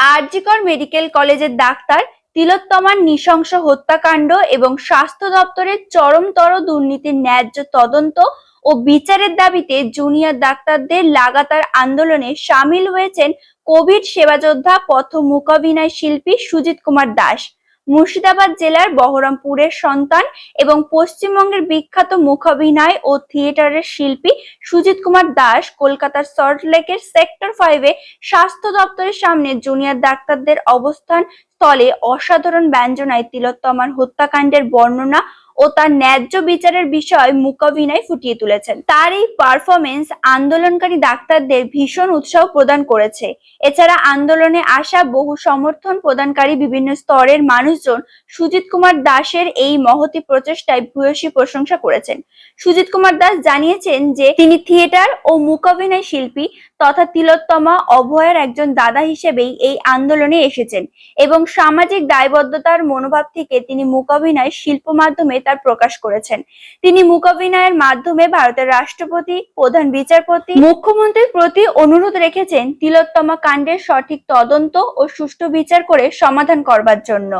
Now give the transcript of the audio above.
RG Kar medical কলেজের doctor, তিলোত্তমার নৃশংস হত্যাকাণ্ড এবং স্বাস্থ্য দপ্তরের চরমতর দুর্নীতির ন্যায্য তদন্ত ও বিচারের দাবিতে জুনিয়র ডাক্তারদের লাগাতার আন্দোলনে সামিল হয়েছেন কোভিড সেবাযোদ্ধা পথ মূকাভিনয় শিল্পী সুজিত কুমার দাস। মুর্শিদাবাদ জেলার বহরমপুরের সন্তান এবং পশ্চিমবঙ্গের বিখ্যাত মুখাভিনয় ও থিয়েটারের শিল্পী সুজিত কুমার দাস কলকাতার সল্টলেকের সেক্টর ফাইভে স্বাস্থ্য দপ্তরের সামনে জুনিয়র ডাক্তারদের অবস্থান স্থলে অসাধারণ ব্যঞ্জনায় তিলোত্তমার হত্যাকাণ্ডের বর্ণনা ও তার ন্যায্য বিচারের বিষয় মূকাভিনয় ফুটিয়ে তুলেছেন। তার এই পারফরমেন্স আন্দোলনকারী ডাক্তারদের ভীষণ উৎসাহ প্রদান করেছে। এছাড়া আন্দোলনে আসা বহু সমর্থন প্রদানকারী বিভিন্ন স্তরের মানুষজন সুজিত কুমার দাসের এই মহতি প্রচেষ্টায় ভূয়সী প্রশংসা করেছেন। সুজিত কুমার দাস জানিয়েছেন যে, তিনি থিয়েটার ও মূকাভিনয় শিল্পী তথা তিলোত্তমা অভয়ের একজন দাদা হিসেবেই এই আন্দোলনে এসেছেন এবং সামাজিক দায়বদ্ধতার মনোভাব থেকে তিনি মূকাভিনয় শিল্প মাধ্যমে তার প্রকাশ করেছেন। তিনি মূকাভিনয়ের মাধ্যমে ভারতের রাষ্ট্রপতি, প্রধান বিচারপতি, মুখ্যমন্ত্রীর প্রতি অনুরোধ রেখেছেন তিলোত্তমা কাণ্ডের সঠিক তদন্ত ও সুষ্ঠু বিচার করে সমাধান করবার জন্য।